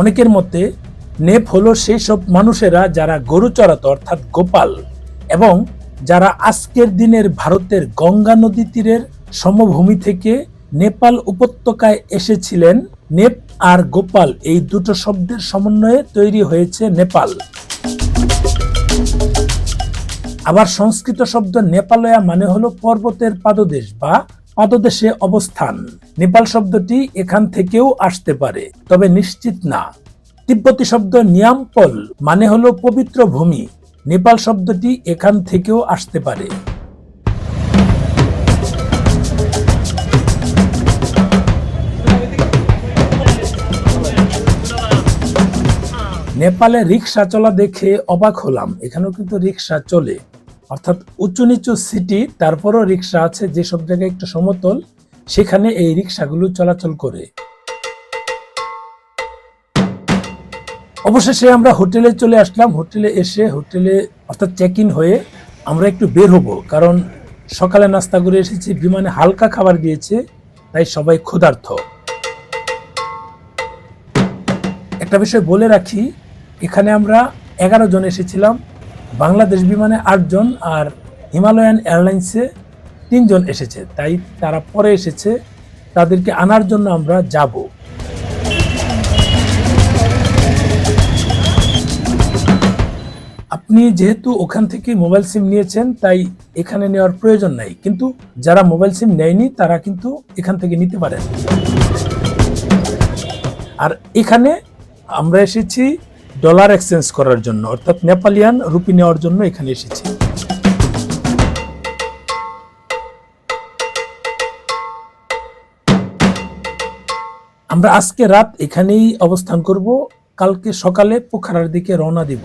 অনেকের মতে নেপ হলো সেই সব মানুষেরা যারা গরু চড়াতো, অর্থাৎ গোপাল, এবং যারা আজকের দিনের ভারতের গঙ্গা নদী তীরের সমভূমি থেকে নেপাল উপত্যকায় এসেছিলেন নেপ আর গোপাল। এই দুটো শব্দের সমন্বয়ে তৈরি হয়েছে নেপাল। আবার সংস্কৃত শব্দ নেপালয়া মানে হলো পর্বতের পাদদেশ বা পাদদেশে অবস্থান। নেপাল শব্দটি এখান থেকেও আসতে পারে, তবে নিশ্চিত না। তিব্বতী শব্দ নিয়ামপল মানে হলো পবিত্র ভূমি। নেপাল শব্দটি এখান থেকেও আসতে পারে। নেপালে রিক্সা চলা দেখে অবাক হলাম। এখানেও কিন্তু রিক্সা চলে। অর্থাৎ উঁচু নিচু সিটি তারপরও রিক্সা আছে, যেসব জায়গায় একটু সমতল, সেখানে এই রিক্সাগুলো চলাচল করে। অবশেষে আমরা হোটেলে চলে আসলাম। হোটেলে এসে, হোটেলে অর্থাৎ চেক ইন হয়ে আমরা একটু বের হব, কারণ সকালে নাস্তা করে এসেছি, বিমানে হালকা খাবার দিয়েছে তাই সবাই ক্ষুধার্থ একটা বিষয় বলে রাখি, এখানে আমরা এগারো জন এসেছিলাম বাংলাদেশ বিমানে আটজন আর হিমালয়ান এয়ারলাইন্সে তিনজন এসেছে, তাই তারা পরে এসেছে। তাদেরকে আনার জন্য আমরা যাব। আপনি যেহেতু ওখান থেকে মোবাইল সিম নিয়েছেন, তাই এখানে নেওয়ার প্রয়োজন নাই। কিন্তু যারা মোবাইল সিম নেয়নি, তারা কিন্তু এখান থেকে নিতে পারেন। আর এখানে আমরা এসেছি ডলার এক্সচেঞ্জ করার জন্য, অর্থাৎ নেপালিয়ান রুপি নেওয়ার জন্য এখানে এসেছি। আমরা আজকে রাত এখানেই অবস্থান করব। কালকে সকালে পোখারার দিকে রওনা দিব।